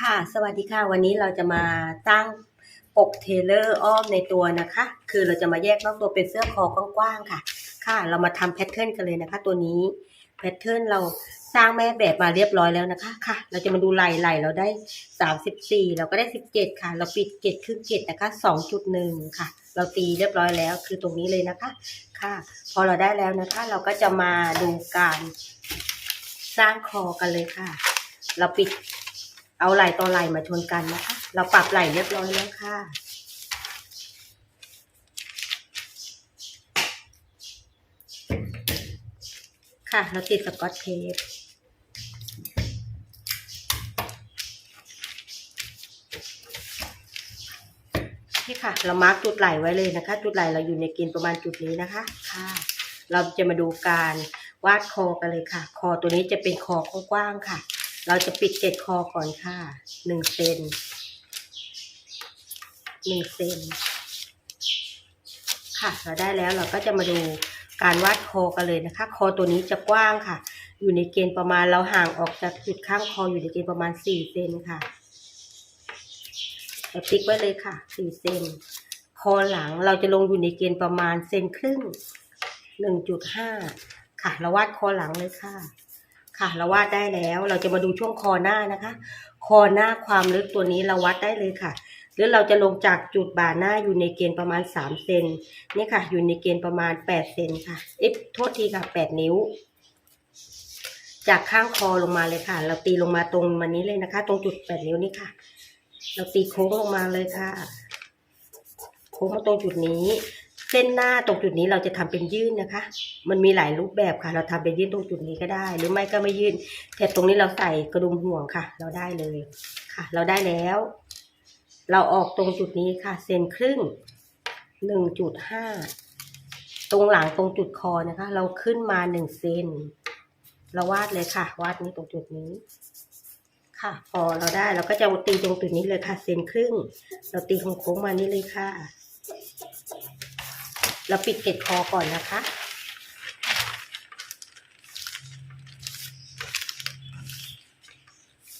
ค่ะ สวัสดีค่ะ วันนี้เราจะมาตั้งปกเทเลอร์อ้อมในตัวนะคะ คือเราจะมาแยกนอกตัวเป็นเสื้อคอกว้างๆค่ะ ค่ะ เรามาทำแพทเทิร์นกันเลยนะคะ ตัวนี้ แพทเทิร์นเราสร้างแม่แบบมาเรียบร้อยแล้วนะคะ ค่ะ เราจะมาดูไหล่ไหล่เราได้สามสิบสี่เราก็ได้สิบเจ็ดค่ะ เราปิดเกตครึ่งเกตนะคะสองจุดหนึ่งค่ะ เราตีเรียบร้อยแล้ว คือตรงนี้เลยนะคะ ค่ะ พอเราได้แล้วนะคะ เราก็จะมาดูการสร้างคอกันเลยค่ะ เราปิด เอาไหล่ต่อไหล่มาชนกันนะคะ เราปรับไหล่เรียบร้อยแล้วค่ะค่ะเราติดสกอตเทปนี่ค่ะ เรามาร์กจุดไหล่ไว้เลยนะคะ จุดไหล่เราอยู่ในเกณฑ์ประมาณจุดนี้นะคะค่ะ เราจะมาดูการวาดคอกันเลยค่ะ คอตัวนี้จะเป็นคอกว้างๆค่ะ เราจะปิดเกล็ดคอก่อนค่ะหนึ่งเซนหนึ่งเซนค่ะ เราได้แล้วเราก็จะมาดูการวาดคอกันเลยนะคะ คอตัวนี้จะกว้างค่ะ อยู่ในเกณฑ์ประมาณเราห่างออกจากจุดข้างคออยู่ในเกณฑ์ประมาณสี่เซนค่ะเราติ๊กไว้เลยค่ะสี่เซนคอหลังเราจะลงอยู่ในเกณฑ์ประมาณเซนครึ่งหนึ่งจุดห้าค่ะ เราวาดคอหลังเลยค่ะ ค่ะ เราวาดได้แล้ว เราจะมาดูช่วงคอหน้านะคะ คอหน้าความลึกตัวนี้เราวัดได้เลยค่ะ หรือเราจะลงจากจุดบ่าหน้าอยู่ในเกณฑ์ประมาณสามเซนนี่ค่ะ อยู่ในเกณฑ์ประมาณแปดเซนค่ะเอ๊ะโทษทีค่ะแปดนิ้ว จากข้างคอลงมาเลยค่ะ เราตีลงมาตรงมานี้เลยนะคะ ตรงจุดแปดนิ้วนี่ค่ะ เราตีโค้งลงมาเลยค่ะ โค้งมาตรงจุดนี้ เส้นหน้าตรงจุดนี้เราจะทำเป็นยื่นนะคะ มันมีหลายรูปแบบค่ะ เราทำเป็นยื่นตรงจุดนี้ก็ได้ หรือไม่ก็ไม่ยื่นแต่ตรงนี้เราใส่กระดุมห่วงค่ะ เราได้เลยค่ะ เราได้แล้ว เราออกตรงจุดนี้ค่ะ เซนครึ่งหนึ่งจุดห้าตรงหลังตรงจุดคอนะคะ เราขึ้นมาหนึ่งเซนเราวาดเลยค่ะ วาดนี้ตรงจุดนี้ ค่ะ พอเราได้เราก็จะตีตรงจุดนี้เลยค่ะเซนครึ่ง เราตีโค้งมานี่เลยค่ะ เราปิดเกล็ดคอก่อนนะคะ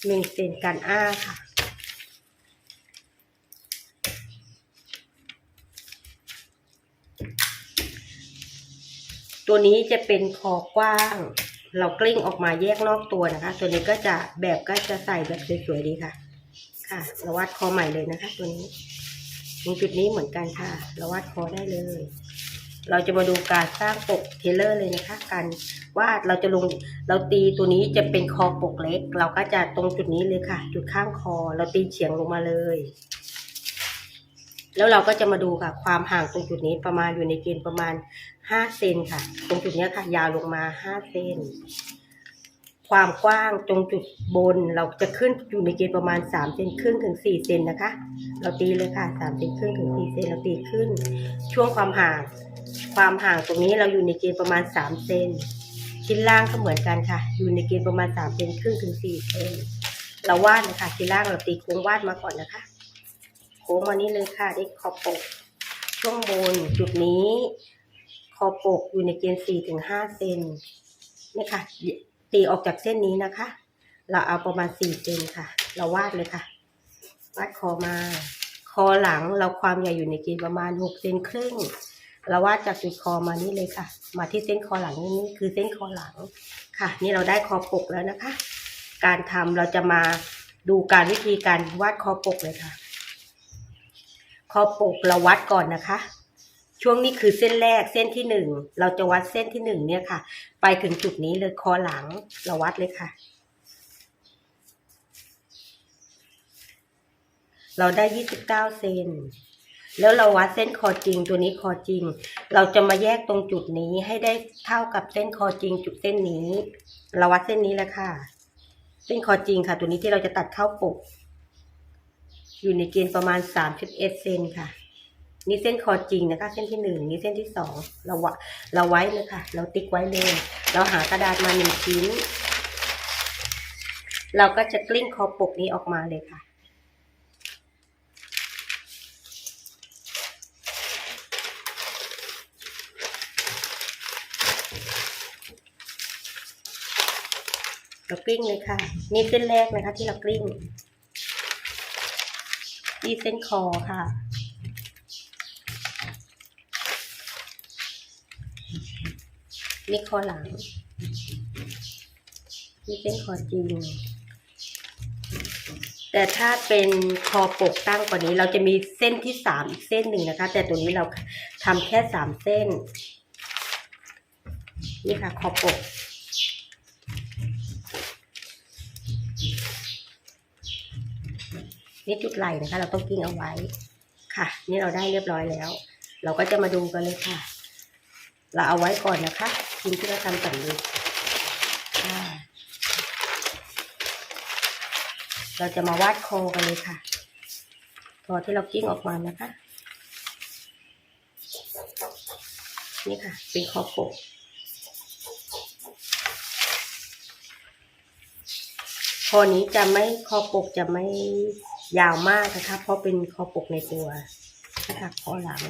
หนึ่งเซนการอ้าค่ะ ตัวนี้จะเป็นคอกว้าง เรากลิ้งออกมาแยกนอกตัวนะคะ ตัวนี้ก็จะแบบก็จะใส่แบบสวยๆดีค่ะ ค่ะเราวาดคอใหม่เลยนะคะ ตัวนี้ตรงจุดนี้เหมือนกันค่ะเราวาดคอได้เลย เราจะมาดูการสร้างปกเทเลอร์เลยนะคะการวาดเราจะลงเราตีตัวนี้จะเป็นคอปกเล็ก เราก็จะตรงจุดนี้เลยค่ะ จุดข้างคอ เราตีเฉียงลงมาเลย แล้วเราก็จะมาดูค่ะ ความห่างตรงจุดนี้ประมาณอยู่ในเกณฑ์ประมาณห้าเซนค่ะ ตรงจุดนี้ค่ะ ยาวลงมาห้าเซนความกว้างตรงจุดบนเราจะขึ้นอยู่ในเกณฑ์ประมาณสามเซนครึ่งถึงสี่เซนนะคะ เราตีเลยค่ะสามเซนครึ่งถึงสี่เซนเราตีขึ้น ช่วงความห่าง ความห่างตรงนี้เราอยู่ในเกณฑ์ประมาณสามเซนชิ้นล่างก็เหมือนกันค่ะ อยู่ในเกณฑ์ประมาณสามเซนครึ่งถึงสี่เซนเราวาดนะคะชิ้นล่างเราตีโค้งวาดมาก่อนนะคะ โค้งมานี้เลยค่ะได้ขอบปก ช่วงบนจุดนี้คอปกอยู่ในเกณฑ์สี่ถึงห้าเซนนี่ค่ะ ตีออกจากเส้นนี้นะคะ เราเอาประมาณสี่เซนค่ะ เราวาดเลยค่ะ วาดคอมา คอหลังเราความใหญ่อยู่ในเกณฑ์ประมาณหกเซนครึ่ง เราวาดจากจุดคอมานี่เลยค่ะ มาที่เส้นคอหลังนี่นี่คือเส้นคอหลังค่ะ นี่เราได้คอปกแล้วนะคะ การทำเราจะมาดูการวิธีการวาดคอปกเลยค่ะ คอปกเราวัดก่อนนะคะ ช่วงนี้คือเส้นแรกเส้นที่หนึ่งเราจะวัดเส้นที่หนึ่งเนี่ยค่ะ ไปถึงจุดนี้เลยคอหลังเราวัดเลยค่ะ เราได้ยี่สิบเก้าเซน แล้วเราวัดเส้นคอจริงตัวนี้คอจริง เราจะมาแยกตรงจุดนี้ให้ได้เท่ากับเส้นคอจริงจุดเส้นนี้ เราวัดเส้นนี้แหละค่ะ เส้นคอจริงค่ะ ตัวนี้ที่เราจะตัดเข้าปก อยู่ในเกณฑ์ประมาณสามสิบเอ็ดเซนค่ะ นี่เส้นคอจริงนะคะ เส้นที่หนึ่งนี่เส้นที่สองเราวะเราไว้เลยค่ะ เราติ๊กไว้เลย เราหากระดาษมาหนึ่งชิ้น เราก็จะกลิ้งคอปกนี้ออกมาเลยค่ะ เรากลิ้งเลยค่ะ นี่เส้นแรกนะคะ ที่เรากลิ้งที่เส้นคอค่ะ นี่คอหลัง นี่เส้นคอจริง แต่ถ้าเป็นคอปกตั้งกว่านี้ เราจะมีเส้นที่สามอีกเส้นหนึ่งนะคะ แต่ตัวนี้เราทำแค่สามเส้น นี่ค่ะ คอปก นี่จุดไหล่นะคะ เราต้องกิ้งเอาไว้ค่ะ นี่เราได้เรียบร้อยแล้ว เราก็จะมาดูกันเลยค่ะ เราเอาไว้ก่อนนะคะชิ้นที่เราทำสำเร็จเราจะมาวาดโคกันเลยค่ะคอที่เรากิ้งออกมานะคะ นี่ค่ะ เป็นคอปกคอนี้จะไม่คอปกจะไม่ ยาวมากนะคะ เพราะเป็นคอปกในตัวนะคะคอหลัง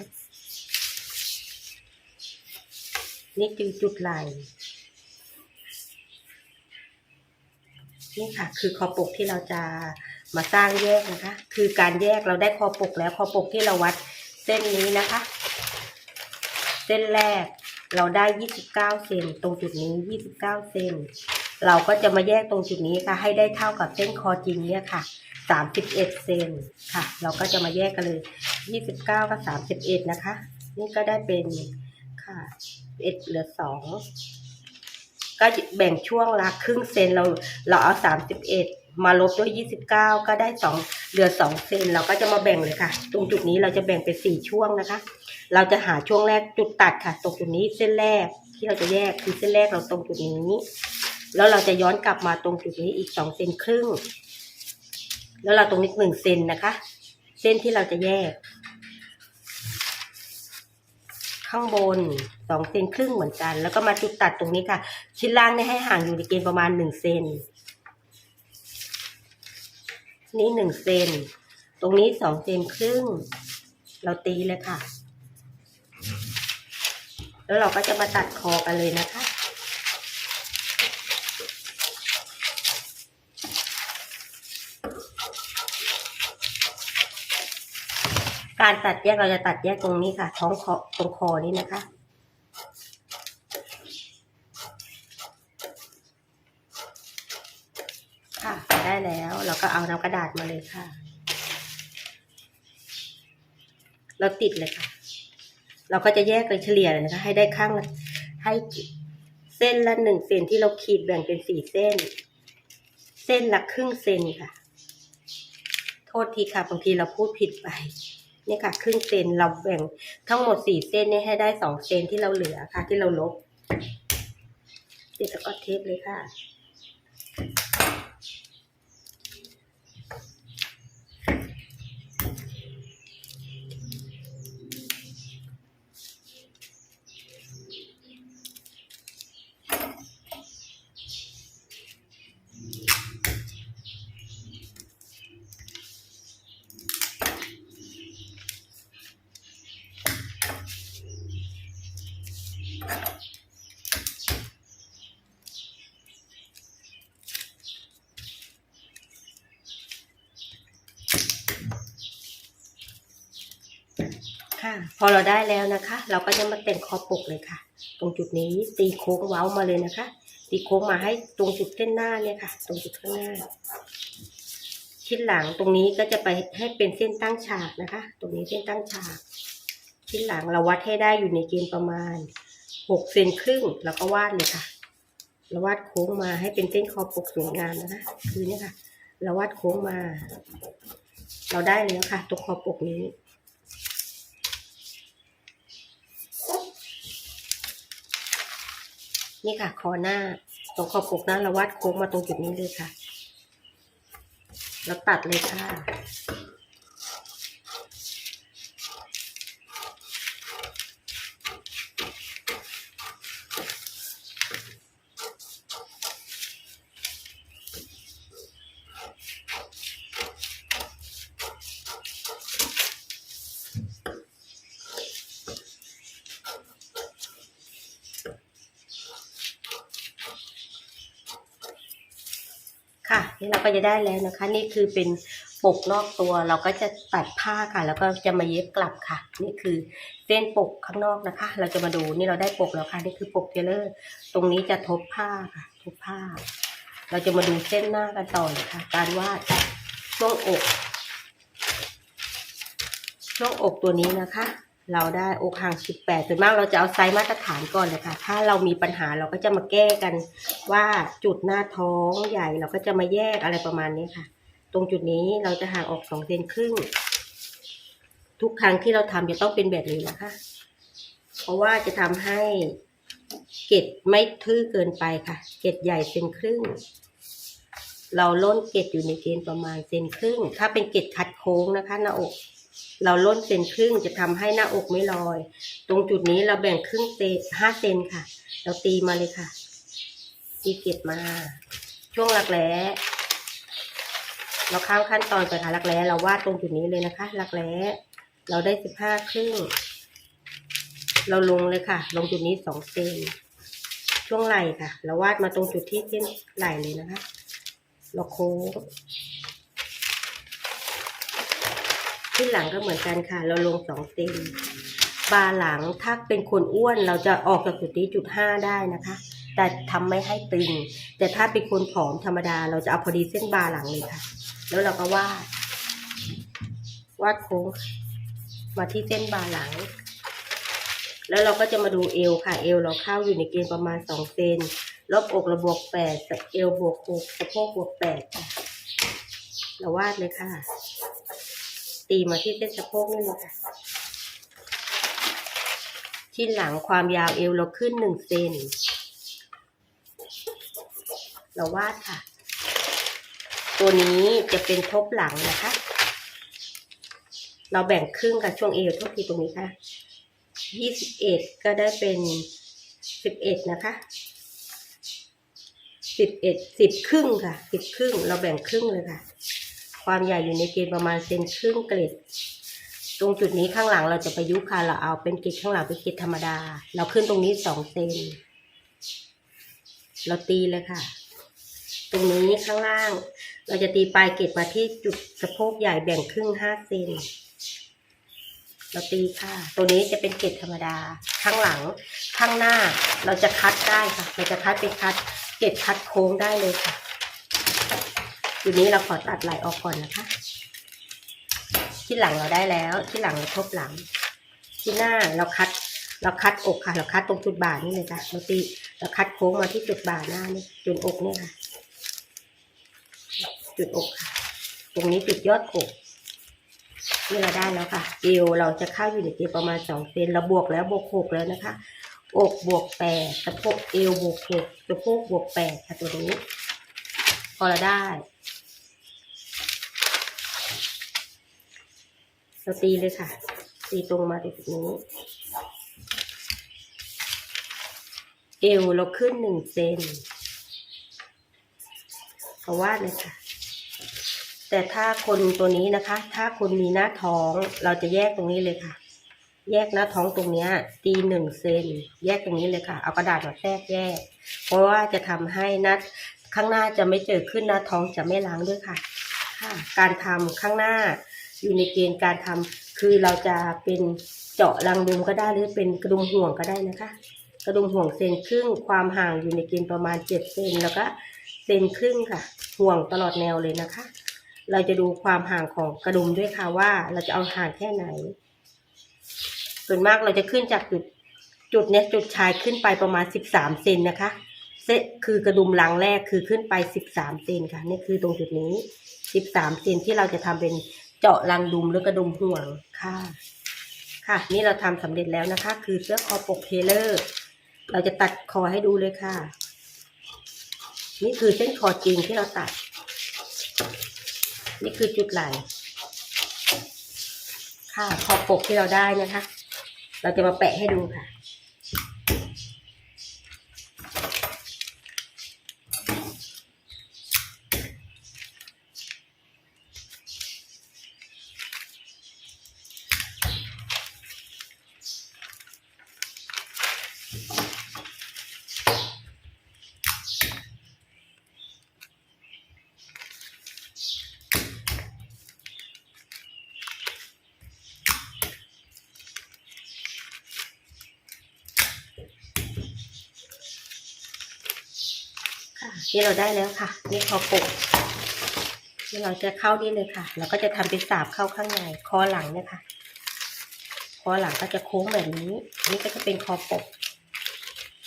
นี่คือจุดไหลนี่ค่ะ คือคอปกที่เราจะมาสร้างแยกนะคะ คือการแยกเราได้คอปกแล้วคอปกที่เราวัดเส้นนี้นะคะ เส้นแรกเราได้29เซนตรงจุดนี้29เซนเราก็จะมาแยกตรงจุดนี้ค่ะ ให้ได้เท่ากับเส้นคอจริงเนี่ยค่ะ 31เอ็ดเซนค่ะ เราก็จะมาแยกกันเลย29กับ31นะคะ นี่ก็ได้เป็นค่ะเอ็ดเหลือสองก็แบ่งช่วงละครึ่งเซนเราเราเอา31มสิบเอ็ดมาลบด้วย29ก็ได้สองเหลือ2เซนเราก็จะมาแบ่งเลยค่ะ ตรงจุดนี้เราจะแบ่งเป็น4ช่วงนะคะ เราจะหาช่วงแรกจุดตัดค่ะ ตรงจุดนี้เส้นแรกที่เราจะแยกคือเส้นแรกเราตรงจุดนี้ แล้วเราจะย้อนกลับมาตรงจุดนี้อีกสองเซนครึ่ง แล้วเราตรงนี้หนึ่งเซนนะคะ เส้นที่เราจะแยก ข้างบนสองเซนครึ่งเหมือนกัน แล้วก็มาจุดตัดตรงนี้ค่ะ ชิ้นล่างเนี่ยให้ห่างอยู่ในเกณฑ์ประมาณหนึ่งเซนนี่หนึ่งเซนตรงนี้สองเซนครึ่ง เราตีเลยค่ะ แล้วเราก็จะมาตัดคอกันเลยนะคะ การตัดแยกเราจะตัดแยกตรงนี้ค่ะ ท้องคอตรงคอนี้นะคะ ค่ะได้แล้วเราก็เอาน้ำกระดาษมาเลยค่ะ เราติดเลยค่ะ เราก็จะแยกเลยเฉลี่ยเลยนะคะ ให้ได้ข้างให้เส้นละหนึ่งเซนที่เราขีดแบ่งเป็นสี่เส้น เส้นละครึ่งเซนค่ะ โทษทีค่ะบางทีเราพูดผิดไป เนี่ยค่ะ ครึ่งเซนเราแบ่งทั้งหมดสี่เส้นนี่ให้ได้สองเซนที่เราเหลือค่ะ ที่เราลบติดแล้วก็เทปเลยค่ะ ค่ะ พอเราได้แล้วนะคะ เราก็จะมาแต่งคอปกเลยค่ะ ตรงจุดนี้ตีโค้งเว้ามาเลยนะคะ ตีโค้งมาให้ตรงจุดเส้นหน้าเนี่ยค่ะ ตรงจุดข้างหน้า ชิ้นหลังตรงนี้ก็จะไปให้เป็นเส้นตั้งฉากนะคะ ตรงนี้เส้นตั้งฉาก ชิ้นหลังเราวัดให้ได้อยู่ในเกณฑ์ประมาณหกเซนครึ่งแล้วก็วาดเลยค่ะเราวาดโค้งมาให้เป็นเส้นคอปกสวยงามนะคะ คือเนี่ยค่ะ เราวาดโค้งมา เราได้แล้วค่ะตรงคอปกนี้ นี่ค่ะ คอหน้าตรงขอบปกหน้าเราวาดโค้งมาตรงจุดนี้เลยค่ะ แล้วตัดเลยค่ะ ค่ะ นี่เราก็จะได้แล้วนะคะ นี่คือเป็นปกนอกตัวเราก็จะตัดผ้าค่ะ แล้วก็จะมาเย็บกลับค่ะ นี่คือเส้นปกข้างนอกนะคะ เราจะมาดูนี่เราได้ปกแล้วค่ะ นี่คือปกเทเลอร์ ตรงนี้จะทบผ้าค่ะทบผ้า เราจะมาดูเส้นหน้ากันต่อยค่ะ การวาดช่วงอก ช่วงอกตัวนี้นะคะ เราได้อกห่าง 18ส่วนมากเราจะเอาไซส์มาตรฐานก่อนเลยค่ะ ถ้าเรามีปัญหาเราก็จะมาแก้กันว่าจุดหน้าท้องใหญ่เราก็จะมาแยกอะไรประมาณนี้ค่ะ ตรงจุดนี้เราจะห่างออก2เซนครึ่ง ทุกครั้งที่เราทำจะต้องเป็นแบบนี้นะคะ เพราะว่าจะทำให้เกล็ดไม่ทื่อเกินไปค่ะ เกล็ดใหญ่เซนครึ่ง เราล้นเกล็ดอยู่ในเกณฑ์ประมาณเซนครึ่ง ถ้าเป็นเกล็ดคัดโค้งนะคะหน้าอก เราล้นเซนครึ่งจะทำให้หน้าอกไม่ลอย ตรงจุดนี้เราแบ่งครึ่งเซนห้าเซนค่ะ เราตีมาเลยค่ะ ตีเกล็ดมา ช่วงหลักแร้เราข้ามขั้นตอนไปค่ะหลักแร้เราวาดตรงจุดนี้เลยนะคะหลักแร้เราได้สิบห้าครึ่ง เราลงเลยค่ะ ลงจุดนี้สองเซนช่วงไหล่ค่ะ เราวาดมาตรงจุดที่เส้นไหล่เลยนะคะ เราโค้ง ที่หลังก็เหมือนกันค่ะ เราลงสองเซนบาหลังถ้าเป็นคนอ้วนเราจะออกจากจุดนี้จุดห้าได้นะคะ แต่ทำไม่ให้ตึง แต่ถ้าเป็นคนผอมธรรมดา เราจะเอาพอดีเส้นบาหลังเลยค่ะ แล้วเราก็วาดวาดโค้งมาที่เส้นบาหลัง แล้วเราก็จะมาดูเอวค่ะ เอวเราเข้าอยู่ในเกณฑ์ประมาณสองเซนรอบอกราบวกแปดเอวบวกหกสะโพกบวกแปดค่ะเราวาดเลยค่ะ ตีมาที่เส้นสะโพกนี่เลยค่ะที่หลังความยาวเอวเราขึ้นหนึ่งเซนเราวาดค่ะ ตัวนี้จะเป็นทบหลังนะคะ เราแบ่งครึ่งกับช่วงเอวทุกทีตรงนี้ค่ะยี่สิบเอ็ดก็ได้เป็นสิบเอ็ดนะคะสิบเอ็ดสิบครึ่งค่ะสิบครึ่ง เราแบ่งครึ่งเลยค่ะ ความใหญ่อยู่ในเกณฑ์ประมาณเซนครึ่งเกล็ด ตรงจุดนี้ข้างหลังเราจะประยุกต์ค่ะเราเอาเป็นเกล็ดข้างหลังเป็นเกล็ดธรรมดา เราขึ้นตรงนี้สองเซนเราตีเลยค่ะ ตรงนี้ข้างล่าง เราจะตีปลายเกล็ดมาที่จุดสะโพกใหญ่แบ่งครึ่งห้าเซนเราตีค่ะ ตัวนี้จะเป็นเกล็ดธรรมดา ข้างหลัง ข้างหน้า เราจะคัดได้ค่ะ เราจะคัดเป็นคัด เกล็ดคัดโค้งได้เลยค่ะ ทีนี้เราขอตัดไหลออกก่อนนะคะ ที่หลังเราได้แล้ว ที่หลังเราทบหลัง ที่หน้าเราคัด เราคัดอกค่ะ เราคัดตรงจุดบ่านี่เลยค่ะเราตีเราคัดโค้งมาที่จุดบ่าหน้านี่จุดอกนี่ค่ะ จุดอกค่ะ ตรงนี้จุดยอดอกนี่เราได้แล้วค่ะ เอวเราจะเข้าอยู่ในเกณฑ์ประมาณสองเซนเราบวกแล้วบวกหกแล้วนะคะ อกบวกแปดสะโพกเอวบวกหกสะโพกบวกแปดค่ะตัวนี้ พอเราได้ เราตีเลยค่ะ ตีตรงมาตรงจุดนี้ เอวเราขึ้นหนึ่งเซนเขาวาดเลยค่ะ แต่ถ้าคนตัวนี้นะคะ ถ้าคนมีหน้าท้องเราจะแยกตรงนี้เลยค่ะ แยกหน้าท้องตรงนี้ตีหนึ่งเซนแยกตรงนี้เลยค่ะ เอากระดาษมาแทรกแยก เพราะว่าจะทำให้หน้าข้างหน้าจะไม่เจอขึ้นหน้าท้องจะไม่ล้างด้วยค่ะค่ะการทำข้างหน้า อยู่ในเกณฑ์การทำคือเราจะเป็นเจาะรังดุมก็ได้หรือเป็นกระดุมห่วงก็ได้นะคะ กระดุมห่วงเซนครึ่งความห่างอยู่ในเกณฑ์ประมาณเจ็ดเซนแล้วก็เซนครึ่งค่ะ ห่วงตลอดแนวเลยนะคะ เราจะดูความห่างของกระดุมด้วยค่ะว่าเราจะเอาห่างแค่ไหน ส่วนมากเราจะขึ้นจากจุดจุดเนี้ยจุดชายขึ้นไปประมาณสิบสามเซนนะคะเซคือกระดุมหลังแรกคือขึ้นไปสิบสามเซนค่ะนี่คือตรงจุดนี้สิบสามเซนที่เราจะทำเป็น เจาะรังดุมหรือกระดุมห่วงค่ะ ค่ะ นี่เราทำสำเร็จแล้วนะคะ คือเสื้อคอปกเทเลอร์ เราจะตัดคอให้ดูเลยค่ะ นี่คือเส้นคอจริงที่เราตัด นี่คือจุดไหลค่ะคอปกที่เราได้นะคะ เราจะมาแปะให้ดูค่ะ นี่เราได้แล้วค่ะ นี่คอปกนี่เราจะเข้านี่เลยค่ะเราก็จะทำเป็นสาบเข้าข้างในคอหลังเนี่ยค่ะ คอหลังก็จะโค้งแบบนี้ นี่ก็จะเป็นคอปก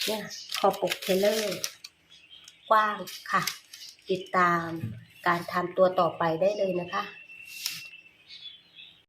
เนี่ยคอปกเทเลอร์กว้างค่ะ ติดตามการทำตัวต่อไปได้เลยนะคะ